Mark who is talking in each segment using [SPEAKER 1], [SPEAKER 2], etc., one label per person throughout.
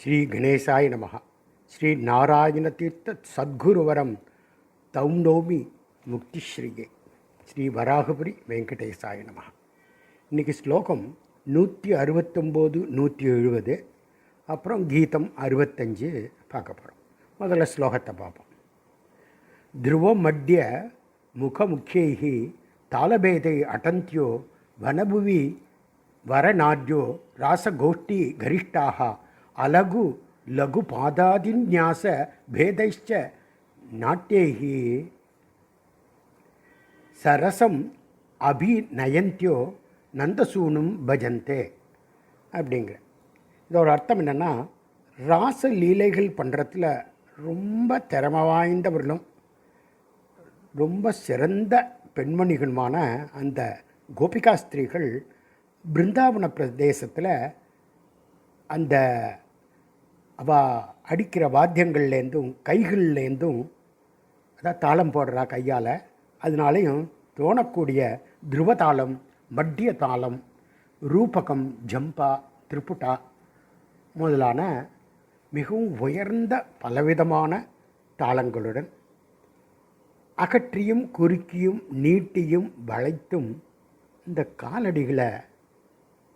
[SPEAKER 1] ஸ்ரீ கணேசாய நமஹ ஸ்ரீ நாராயண தீர்த்த சத்குருவரம் தௌம் நோமி முக்திஸ்ரீயே ஸ்ரீ வராகபுரி வெங்கடேசாய நமஹ இன்னைக்கு ஸ்லோகம் நூற்றி அறுபத்தொம்போது நூற்றி எழுபது அப்புறம் கீதம் அறுபத்தஞ்சு பார்க்க போகிறோம் முதல்ல ஸ்லோகத்தை பார்ப்போம் ಧ್ರುವಮಧ್ಯ ಮುಖಮುಖ್ಯೈः ತಾಳಭೇದೈ ಅಟಂತ್ಯೋ ವನಭುವಿ ವರನಾಡ್ಯೋ ರಾಸಗೋಷ್ಠಿ ಗರಿಷ್ಠಾः அலகு லகு பாதாதிநியாச பேதைச்ச நாட்டியேகி சரசம் அபிநயந்தியோ நந்தசூனும் பஜந்தே அப்படிங்கிற. இதோட அர்த்தம் என்னென்னா ராச லீலைகள் பண்ணுறதுல ரொம்ப திறமை வாய்ந்தவர்களும் ரொம்ப சிறந்த பெண்மணிகளுமான அந்த கோபிகா ஸ்திரீகள் பிருந்தாவன பிரதேசத்தில் அந்த அவள் அடிக்கிற வாத்தியங்கள்லேருந்தும் கைகள்லேருந்தும் அதான் தாளம் போடுறா கையால் அதனாலையும் தோணக்கூடிய துருவ தாளம் மட்டிய தாளம் ரூபகம் ஜம்பா திரிபுட்டா முதலான மிகவும் உயர்ந்த பலவிதமான தாளங்களுடன் அகற்றியும் குறுக்கியும் நீட்டியும் வளைத்தும் இந்த காலடிகளை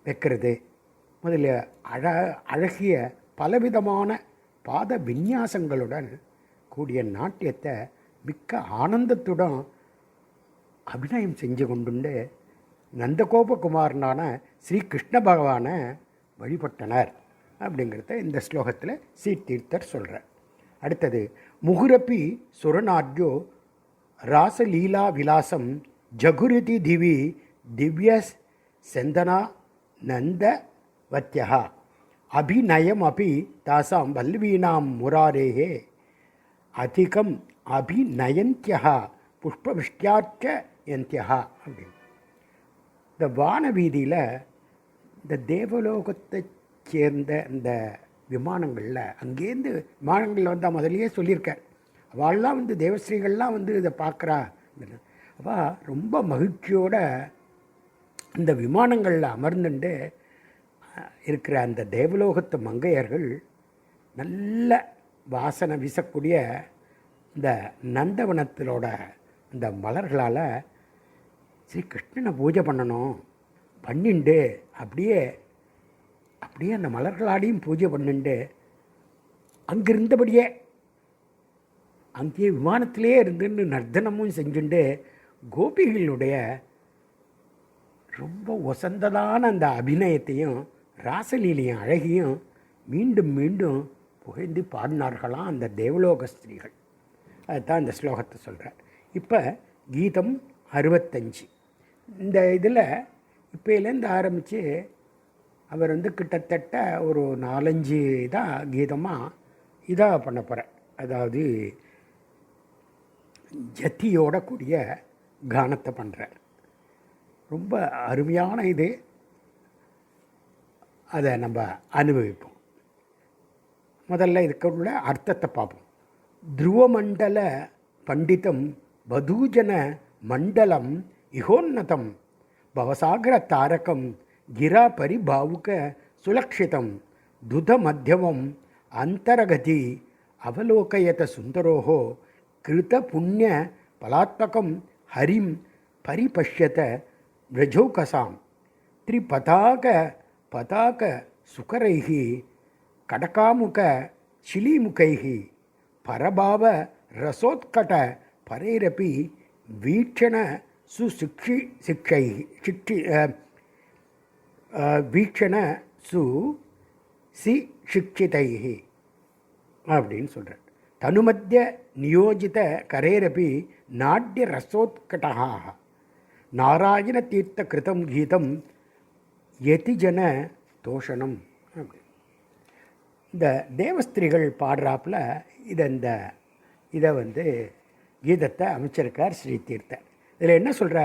[SPEAKER 1] வைக்கிறது. முதல்ல அழ அழகிய பலவிதமான பாத விந்யாசங்களுடன் கூடிய நாட்டியத்தை மிக்க ஆனந்தத்துடன் அபிநயம் செஞ்சு கொண்டுண்டு நந்தகோபகுமாரனான ஸ்ரீ கிருஷ்ண பகவானை வழிபட்டனர் அப்படிங்கிறத இந்த ஸ்லோகத்தில் சீர்தீர்த்தர் சொல்கிறார் அடுத்தது முகுரப்பி சுரநாட்யோ ராசலீலா விலாசம் ஜகுரிதி திவி திவ்ய செந்தனா நந்த வத்தியா அபிநயம் அபி தாசாம் வல்வீனாம் முராரேகே. அதிகம் அபிநயந்தியா புஷ்பவிஷ்டியாச்ச யந்தியா அப்படின்னு இந்த வானவீதியில் இந்த தேவலோகத்தை சேர்ந்த இந்த விமானங்களில் அங்கேருந்து விமானங்களில் வந்தால் முதலியே சொல்லியிருக்கேன் அவள்லாம் வந்து தேவஸ்ரீகள்லாம் வந்து இதை பார்க்குறா அவள் ரொம்ப மகிழ்ச்சியோடு இந்த விமானங்களில் அமர்ந்துட்டு இருக்கிற அந்த தேவலோகத்து மங்கையர்கள் நல்ல வாசனை வீசக்கூடிய இந்த நந்தவனத்திலோட இந்த மலர்களால் ஸ்ரீ கிருஷ்ணனை பூஜை பண்ணணும் பண்ணிண்டு அப்படியே அப்படியே அந்த மலர்களாடையும் பூஜை பண்ணிண்டு அங்கிருந்தபடியே அங்கேயே விமானத்திலே இருந்துன்னு நர்த்தனமும் செஞ்சுண்டு கோபிகளுடைய ரொம்ப ஒசந்ததான அந்த அபிநயத்தையும் ராசலீலையும் அழகியும் மீண்டும் மீண்டும் புகைந்து பாடினார்களாம் அந்த தேவலோக ஸ்திரீகள். அதுதான் இந்த ஸ்லோகத்தை சொல்கிறார் இப்போ கீதம் அறுபத்தஞ்சு. இந்த இதில் இப்போலேருந்து ஆரம்பித்து அவர் வந்து கிட்டத்தட்ட ஒரு நாலஞ்சு தான் கீதமாக இதாக பண்ண போகிறார் அதாவது ஜத்தியோட கூடிய கானத்தை பண்ணுறார் ரொம்ப அருமையான இது. அதை நம்ம அனுபவிப்போம். முதல்ல இதுக்குள்ள அர்த்தத்தை பார்ப்போம். துருவமண்டல பண்டிதம் பதூஜன மண்டலம் இகோன்னதம் பவசாகர தாரகம் கிரா பரிபாவுக சுலக்ஷிதம் துத மத்தியமம் அந்தரகதி அவலோகயத சுந்தரோகோ கிருத புண்ணிய பலாத்மகம் ஹரிம் பரிபஷ்யத விரஜோகசாம் திரிபதாக பதாக சுகரைः கடகாமுக சிலிமுகைः பரபாவ ரசோத்கட பரைரப்பி வீட்சண சுசிக்ஷி சிக்ஷை சிக்ஷி வீட்சண சு சி சிக்ஷிதைः அப்படின்னு சொல்கிறார் தனுமத்திய நியோஜித கரேரப்பி நாட்டிய ரசோத்கடா நாராயண தீர்த்த கிருதம் கீதம் எதிஜன தோஷணம் அப்படி இந்த தேவஸ்திரிகள் பாடுறாப்புல இதை இந்த இதை வந்து கீதத்தை அமைச்சிருக்கார் ஸ்ரீ தீர்த்தர் இதில் என்ன சொல்கிற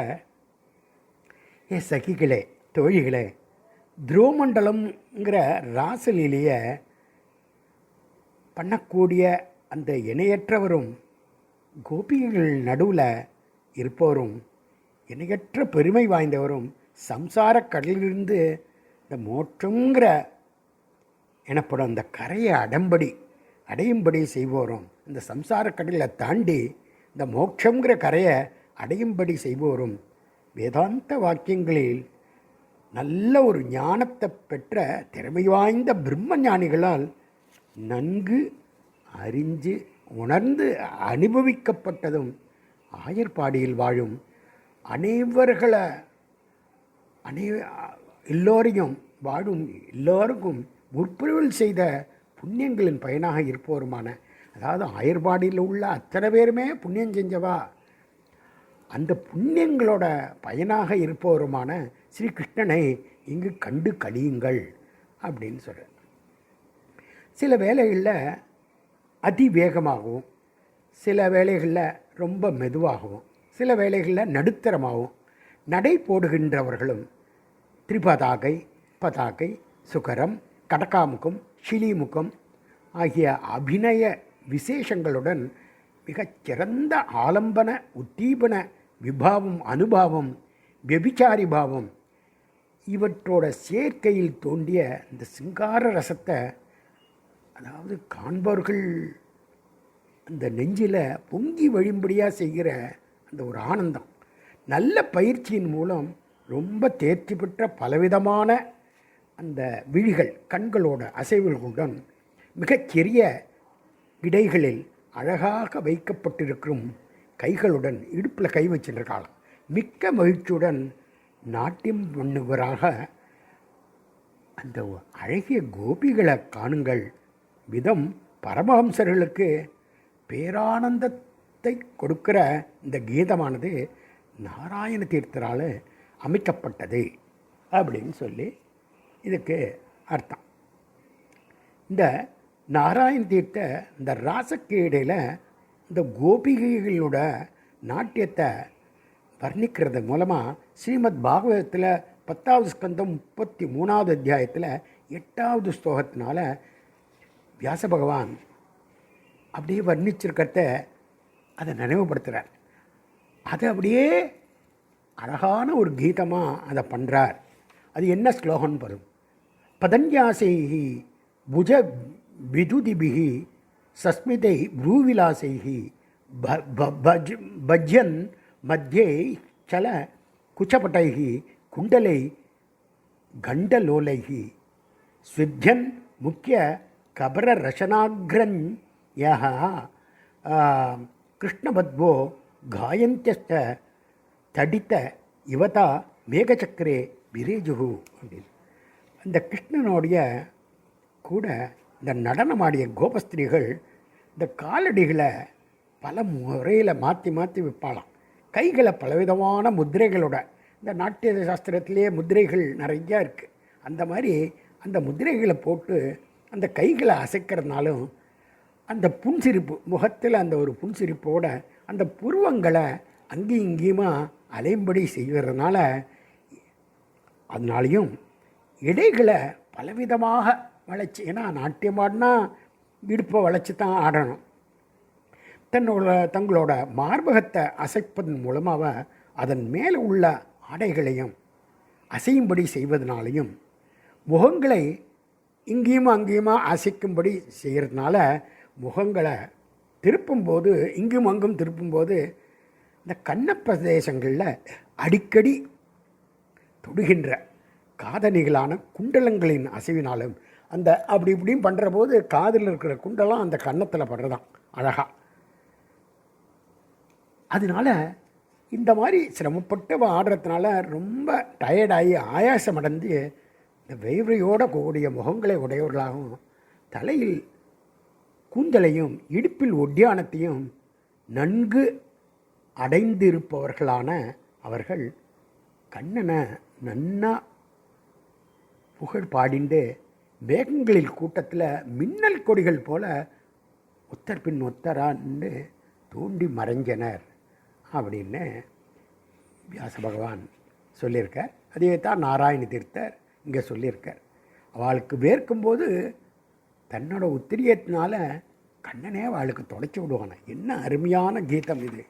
[SPEAKER 1] ஏ சகிகளே தோழிகளே துரோமண்டலம்ங்கிற ராசலீலையை பண்ணக்கூடிய அந்த இணையற்றவரும் கோபிகள் நடுவில் இருப்பவரும் இணையற்ற பெருமை வாய்ந்தவரும் சம்சார கடலிலிருந்து இந்த மோற்றங்கிற எனப்படும் அந்த கரையை அடம்படி அடையும்படி செய்வோரும் இந்த சம்சார கடலை தாண்டி இந்த மோட்சங்கிற கரையை அடையும்படி செய்வோரும் வேதாந்த வாக்கியங்களில் நல்ல ஒரு ஞானத்தை பெற்ற திறமை வாய்ந்த பிரம்ம ஞானிகளால் நன்கு அறிஞ்சு உணர்ந்து அனுபவிக்கப்பட்டதும் ஆயர்பாடியில் வாழும் அனைவர்களை அனை எல்லோரையும் வாழும் எல்லோருக்கும் முற்பிரிவில் செய்த புண்ணியங்களின் பயனாக இருப்போருமான அதாவது ஆயர்பாடியில் உள்ள அத்தனை பேருமே புண்ணியம் செஞ்சவா? அந்த புண்ணியங்களோட பயனாக இருப்பவருமான ஸ்ரீ கிருஷ்ணனை இங்கு கண்டு கழியுங்கள் அப்படின்னு சொல்கிறார் சில வேளைகளில் அதிவேகமாகவும் சில வேலைகளில் ரொம்ப மெதுவாகவும் சில வேலைகளில் நடுத்தரமாகவும் நடை போடுகின்றவர்களும் திரிபதாகை பதாகை சுகரம் கடக்காமுகம் ஷிலிமுகம் ஆகிய அபிநய விசேஷங்களுடன் மிகச் சிறந்த ஆலம்பன உத்தீபன விபாவம் அனுபாவம் வெபிச்சாரி பாவம் இவற்றோட சேர்க்கையில் தோண்டிய இந்த சிங்கார ரசத்தை அதாவது காண்பவர்கள் அந்த நெஞ்சில் பொங்கி வழிம்படியாக செய்கிற அந்த ஒரு ஆனந்தம். நல்ல பயிற்சியின் மூலம் ரொம்ப தேர்ச்சி பெற்ற பலவிதமான அந்த விழிகள் கண்களோட அசைவுகளுடன் மிகச்சிறிய இடைகளில் அழகாக வைக்கப்பட்டிருக்கும் கைகளுடன் இடுப்பில் கை வச்சிருக்காளாம். மிக்க மகிழ்ச்சியுடன் நாட்டியம் பண்ணுவராக அந்த அழகிய கோபிகளை காணுங்கள். விதம் பரமஹம்சர்களுக்கு பேரானந்தத்தை கொடுக்கிற இந்த கீதமானது நாராயண தீர்த்தரால் அமைக்கப்பட்டது அப்படின்னு சொல்லி இதுக்கு அர்த்தம். இந்த நாராயண தீர்த்த இந்த ராசக்கீடையில் இந்த கோபிகைகளோட நாட்டியத்தை வர்ணிக்கிறது மூலமாக ஸ்ரீமத் பாகவதத்தில் பத்தாவது ஸ்கந்தம் முப்பத்தி மூணாவது அத்தியாயத்தில் எட்டாவது ஸ்லோகத்தினால வியாச பகவான் அப்படியே வர்ணிச்சிருக்கிறத அதை நினைவுபடுத்துகிறார் அதை அப்படியே அழகான ஒரு கீதமாக அதை பண்ணுறார் அது என்ன ஸ்லோகன் வரும் பதன்யாசைஹி புஜ விதுதிபிகி சஸ்மிதை ப்ரூவிலாசைஹி பஜ்யன் மத்தியே சல குச்சபட்டைஹி குண்டலை கண்டலோலைகி ஸ்விப்யன் முக்கிய கபர ரசனாகிரன் யா கிருஷ்ணபத்வோ காயந்தியஸ்த தடித்த இவதா மேகச்சக்கரே விரேஜுகு அப்படின்னு அந்த கிருஷ்ணனுடைய கூட இந்த நடனமாடிய கோபஸ்திரிகள் இந்த காலடிகளை பல முறையில் மாற்றி மாற்றி விற்பாளாம் கைகளை பலவிதமான முத்திரைகளோட இந்த நாட்டிய சாஸ்திரத்திலே முத்திரைகள் நிறையா இருக்குது அந்த மாதிரி அந்த முத்திரைகளை போட்டு அந்த கைகளை அசைக்கிறதுனாலும் அந்த புன்சிரிப்பு முகத்தில் அந்த ஒரு புன்சிரிப்போட அந்த புருவங்களை அங்கேயும் இங்கேயுமா அலையும்படி செய்கிறதுனால அதனாலையும் இடைகளை பலவிதமாக வளைச்சி ஏன்னா நாட்டியம் ஆடினா இடுப்பை வளைச்சி தான் ஆடணும். தன்னோட தங்களோட மார்பகத்தை அசைப்பதன் மூலமாக அதன் மேலே உள்ள ஆடைகளையும் அசையும்படி செய்வதனாலையும் முகங்களை இங்கேயும் அங்கேயுமா அசைக்கும்படி செய்கிறதுனால முகங்களை திருப்பும்போது இங்கும் அங்கும் திருப்பும்போது இந்த கண்ணப்பிரதேசங்களில் அடிக்கடி தொடுகின்ற காதணிகளான குண்டலங்களின் அசைவினாலும் அந்த அப்படி இப்படியும் பண்ணுற போது காதில் இருக்கிற குண்டலம் அந்த கன்னத்தில் படுறதான் அழகாக அதனால இந்த மாதிரி சிரமப்பட்டு ஆடுறதுனால ரொம்ப டயர்டாகி ஆயாசம் அடைந்து இந்த வெய்வையோட கூடிய முகங்களை உடையவர்களாகவும் தலையில் கூந்தலையும் இடுப்பில் ஒட்டியானத்தையும் நன்கு அடைந்திருப்பவர்களான அவர்கள் கண்ணனை நன்னா புகழ் பாடிண்டு மேகங்களில் கூட்டத்தில் மின்னல் கொடிகள் போல ஒத்தர் பின் ஒத்தரான்னு தூண்டி மறைஞ்சனர் அப்படின்னு வியாச பகவான் சொல்லியிருக்கார். அதே தான் நாராயண தீர்த்தர் இங்கே சொல்லியிருக்கார். அவளுக்கு வேர்க்கும்போது தன்னோட உத்திரியத்தினால கண்ணனே அவளுக்கு தொலைச்சி விடுவான என்ன அருமையான கீதம் இது.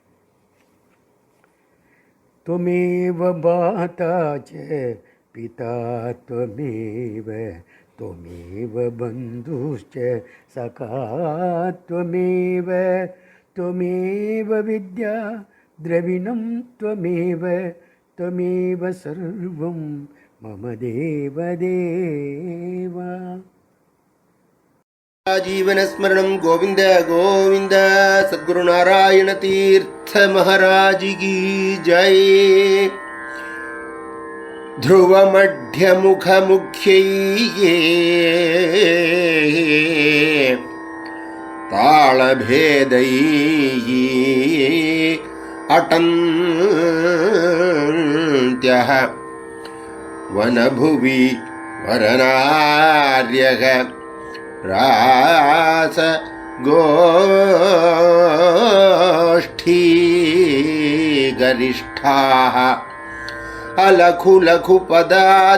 [SPEAKER 1] துமேவ பாத்தாச்ச பிதா துவமேவ துவமேவ பந்துஷ்ச சகா துவமேவ துவமேவ வித்யா திரவிணம் துவமேவ துவமேவ சர்வம் மம தேவதேவா
[SPEAKER 2] जीवनस्मरणं गोविन्द गोविन्द सद्गुरुनारायणतीर्थ महाराज की जय। ध्रुवमध्यमुखमुख्यैः ताळभेदैः अटन्त्यः। वनभुवि वरनार्यः। रास गोष्ठी गरिष्ठाः अलघु लघु पदादिन्यास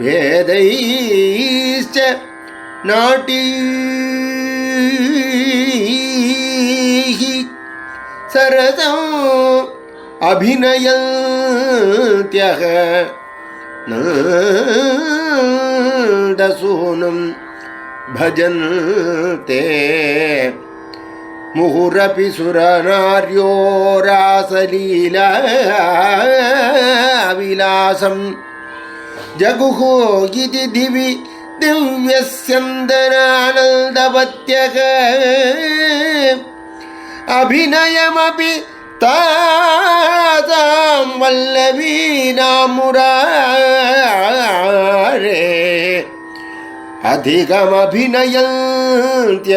[SPEAKER 2] भेदैश्च नाटीः सरसम् अभिनयन्त्यः नन्दसूनं भजन्ते मुहुरपि सुरनार्यो रासलीला विलासम् जगुः इति दिवि दिव्यस्यन्दनानन्दवत्यः अभिनयमपि தாதாம் வல்லவி நாமுரே அதிகமபிநயந்திய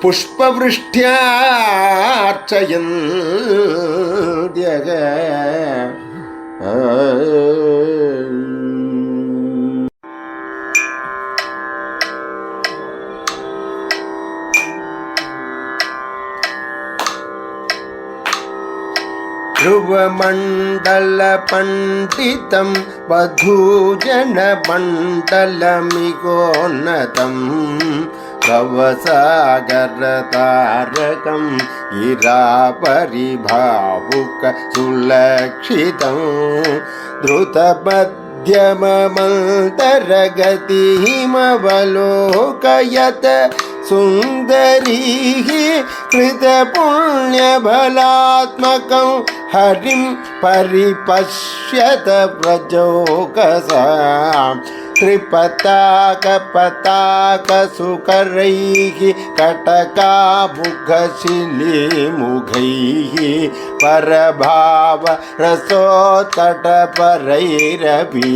[SPEAKER 2] புஷ்பவஷ்டியார்ச்சயந்திய ध्रुवमण्डलपण्डितं वधूजनमण्डलमिगोन्नतं भवसागरतारकं गिरापरिभावुकसुलक्षितं द्रुतपद्यममन्तरगतिमवलोकयत सुन्दरीः कृतपुण्यबलात्मकं हरिं परिपश्यत व्रजोकसा। त्रिपताकपताकसुकरैः कटकामुखशिलीमुखैः परभावरसोत्तटपरैरपि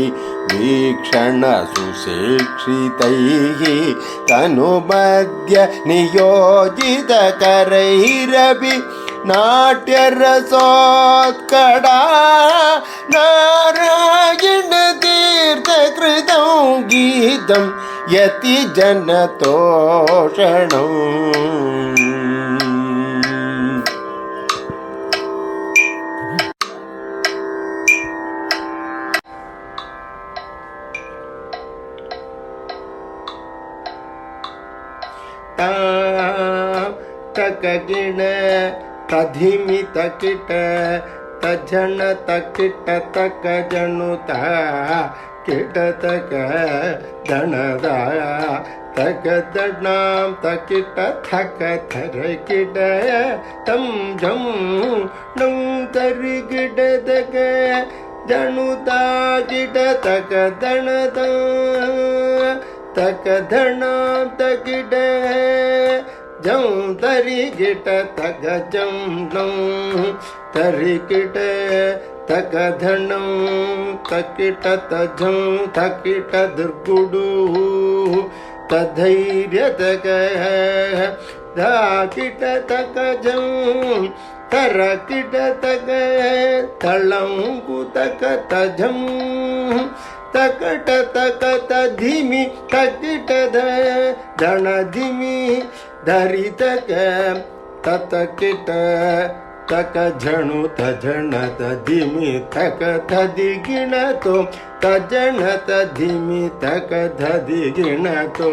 [SPEAKER 2] वीक्षणसुशिक्षितैः तनुमध्य नियोजितकरैरपि नाट्यरसोत्कडा नारायणतीर्थकृतं इदं यति जनतोषणौ तकगिण तधिमित किट तजन तकिट तक जनुता ತಕ ದಣದ ತಕ ದಣಾಂ ತಕಿಟ ಥಕ ಥರ ಕಿಡ ತಂ ಜಂ ನಂ ತರಿ ಗಿಡ ತಕ ಜಣುತ ಕಿಟ ತಕ ದಣದ ತಕ ಧಣ ತಕಿಡ ಜಂ ತರಿ ಗಿಟ ತಗ ಜಂ ನಂ ತರಿ ಕಿಟ తకధనం తకిట తజం తకిట దుర్గుడు తధైర్యతక ధాకిట తకజం తరకిట తక తళం కుతక తజం తకట తక తధిమి తకిట ధన ధిమి ధరితక తతకిట ತಕ ಝಣು ತಜಣ ಧಿಮಿ ತಕ ಧದಿ ಗಿಣತೋ ತಜಣ ಧಿಮಿ ತಕ ಧದಿ ಗಿಣತೋ.